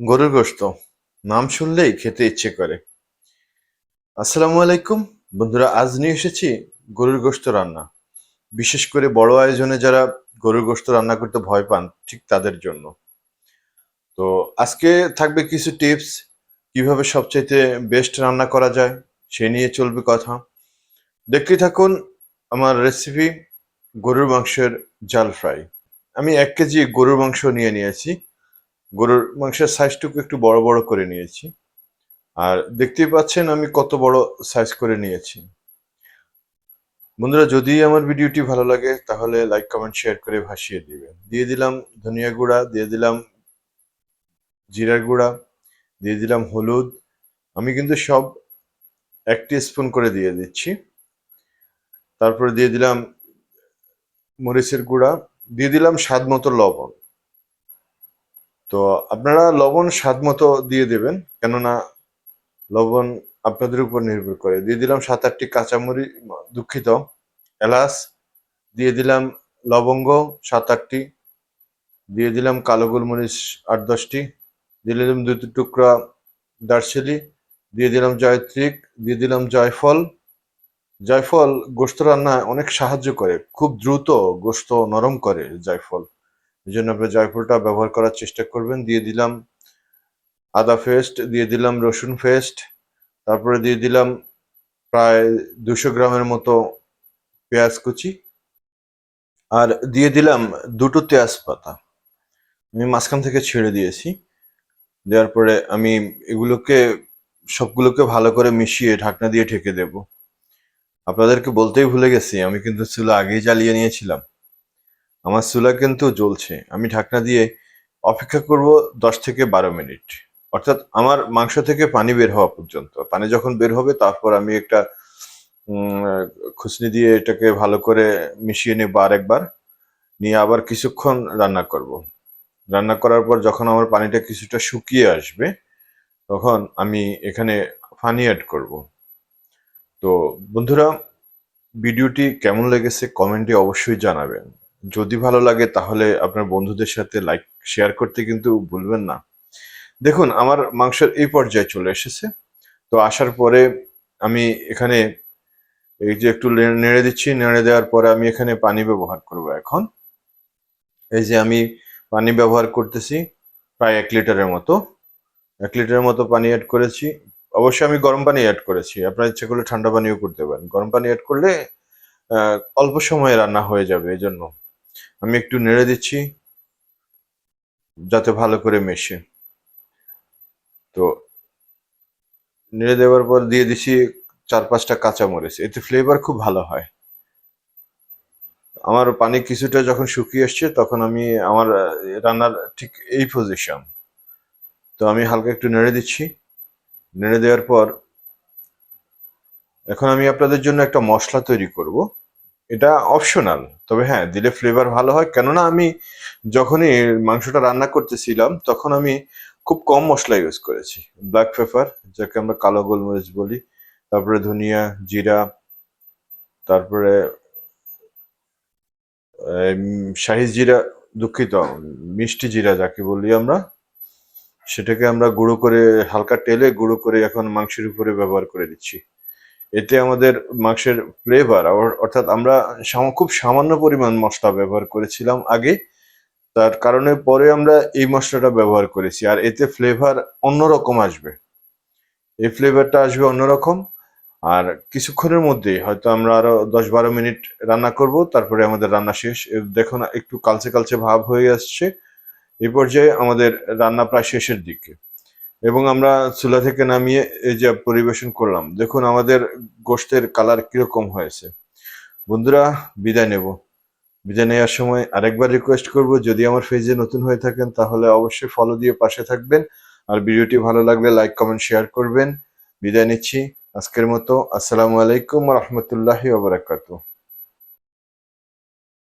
গরুর গোশত। নাম শুনলেই খেতে ইচ্ছে করে। আসসালামু আলাইকুম। বন্ধুরা, আজ নিয়ে এসেছি গরুর গোশত রান্না। বিশেষ করে বড় আয়োজনে যারা গরুর গোস্ত রান্না করতে ভয় পান, ঠিক তাদের জন্য। তো আজকে থাকবে কিছু টিপস কীভাবে সবচাইতে বেস্ট রান্না করা যায়, সে নিয়ে চলবে কথা। দেখতে থাকুন আমার রেসিপি গরুর মাংসের জাল ফ্রাই আমি এক কেজি গরুর মাংস নিয়ে নিয়েছি। গরুর মাংসের সাইজটুকু একটু বড় বড় করে নিয়েছি। আর দেখতেই পাচ্ছেন আমি কত বড় সাইজ করে নিয়েছি। বন্ধুরা, যদি আমার ভিডিওটি ভালো লাগে, তাহলে লাইক কমেন্ট শেয়ার করে ভাসিয়ে দিবেন। দিয়ে দিলাম ধনিয়া গুঁড়া, দিয়ে দিলাম জিরার গুঁড়া, দিয়ে দিলাম হলুদ। আমি কিন্তু সব এক স্পুন করে দিয়ে দিচ্ছি। তারপরে দিয়ে দিলাম মরিচের গুঁড়া, দিয়ে দিলাম স্বাদ মতো লবণ। তো আপনারা লবণ স্বাদ মতো দিয়ে দেবেন, কেননা লবণ আপনাদের উপর নির্ভর করে। দিয়ে দিলাম সাত আটটি কাঁচামরি, দুঃখিত, এলাচ, দিয়ে দিলাম লবঙ্গ সাত আটটি, দিয়ে দিলাম কালো গোলমরিচ আট দশটি, দিয়ে দিলাম দুই টুকরা দারচিনি, দিয়ে দিলাম জয়ত্রিক, দিয়ে দিলাম জয়ফল। জয়ফল গোস্ত রান্নায় অনেক সাহায্য করে, খুব দ্রুত গোস্ত নরম করে জয়ফল। এই জন্য আপনি জয়ফলটা ব্যবহার করার চেষ্টা করবেন। দিয়ে দিলাম আদা পেস্ট, দিয়ে দিলাম রসুন পেস্ট, তারপরে দিয়ে দিলাম প্রায় দুশো গ্রামের মতো পেঁয়াজ কুচি আর দিয়ে দিলাম দুটো তেজপাতা। আমি মাঝখান থেকে ছেড়ে দিয়েছি। দেওয়ার পরে আমি এগুলোকে, সবগুলোকে ভালো করে মিশিয়ে ঢাকনা দিয়ে ঢেকে দেব। আপনাদেরকে বলতেই ভুলে গেছি, আমি কিন্তু চুলা আগেই জ্বালিয়ে নিয়েছিলাম। আমার চুলা কিন্তু জ্বলছে। আমি ঢাকনা দিয়ে অপেক্ষা করব দশ থেকে বারো মিনিট। অর্থাৎ আমার মাংস থেকে পানি বের হওয়া পর্যন্ত। পানি যখন বের হবে, তারপর আমি একটা খুসনি দিয়ে এটাকে ভালো করে মিশিয়ে নেব আরেকবার। নিয়ে আবার কিছুক্ষণ রান্না করব। রান্না করার পর যখন আমার পানিটা কিছুটা শুকিয়ে আসবে, তখন আমি এখানে পানি অ্যাড করব। তো বন্ধুরা, ভিডিওটি কেমন লেগেছে কমেন্টে অবশ্যই জানাবেন। যদি ভালো লাগে তাহলে আপনার বন্ধুদের সাথে লাইক শেয়ার করতে কিন্তু ভুলবেন না। দেখুন, আমার মাংসের এই পর্যায়ে চলে এসেছে। তো আসার পরে আমি এখানে এই যে একটু নেড়ে দিচ্ছি, নেড়ে দেওয়ার পরে আমি এখানে পানি ব্যবহার করব এখন। এই যে আমি পানি ব্যবহার করতেছি প্রায় এক লিটারের মতো। এক লিটারের মতো পানি অ্যাড করেছি। অবশ্যই আমি গরম পানি অ্যাড করেছি। আপনার ইচ্ছে করলে ঠান্ডা পানিও করতে পারেন। গরম পানি অ্যাড করলে অল্প সময়ে রান্না হয়ে যাবে এই জন্য আমি একটু নেড়ে দিচ্ছি, যাতে ভালো করে মেশে। তো নেড়ে দেওয়ার পর দিয়ে দিছি চার পাঁচটা কাঁচামরিচ, এতে ফ্লেভার খুব ভালো হয়। আমার পানি কিছুটা যখন শুকিয়ে আসছে, তখন আমি আমার রান্নার ঠিক এই পজিশন তো আমি হালকা একটু নেড়ে দিচ্ছি। নেড়ে দেওয়ার পর এখন আমি আপনাদের জন্য একটা মশলা তৈরি করব। এটা অপশনাল তবে হ্যাঁ দিলে ফ্লেভার ভালো হয়। কেননা আমি যখনই মাংসটা রান্না করতেছিলাম, তখন আমি খুব কম মশলা ইউজ করেছি। ব্ল্যাক পেপার যাকে আমরা কালো গোলমরিচ বলি, তারপরে ধনিয়া, জিরা, তারপরে শাহি জিরা, দুঃখিত, মিষ্টি জিরা যাকে বলি আমরা, সেটাকে আমরা গুঁড়ো করে, হালকা তেলে গুঁড়ো করে এখন মাংসের উপরে ব্যবহার করে দিচ্ছি। এতে আমাদের মাংসের ফ্লেভার অর্থাৎ আমরা খুব সামান্য পরিমাণ মশলা ব্যবহার করেছিলাম আগে। তার কারণে পরে আমরা এই মশলাটা ব্যবহার করেছি। আর এতে ফ্লেভার অন্যরকম আসবে। এই ফ্লেভারটা আসবে অন্যরকম। আর কিছুক্ষণের মধ্যেই হয়তো আমরা আরও দশ বারো মিনিট রান্না করব। তারপরে আমাদের রান্না শেষ। দেখুন, একটু কালচে কালচে ভাব হয়ে আসছে। এই পর্যায়ে আমাদের রান্না প্রায় শেষের দিকে। এবং আমরা চুলা থেকে নামিয়ে এই যে পরিবেশন করলাম, দেখুন আমাদের গোষ্ঠের কালার কীরকম হয়েছে। বন্ধুরা, বিদায় নেব। বিদায় নেওয়ার সময় আরেকবার রিকোয়েস্ট করব, যদি আমার পেজে নতুন হয়ে থাকেন, তাহলে অবশ্যই ফলো দিয়ে পাশে থাকবেন। আর ভিডিওটি ভালো লাগলে লাইক কমেন্ট শেয়ার করবেন। বিদায় নিচ্ছি। আজকের মতো, আসসালামু আলাইকুম রহমতুল্লাহি ওবরাকাতু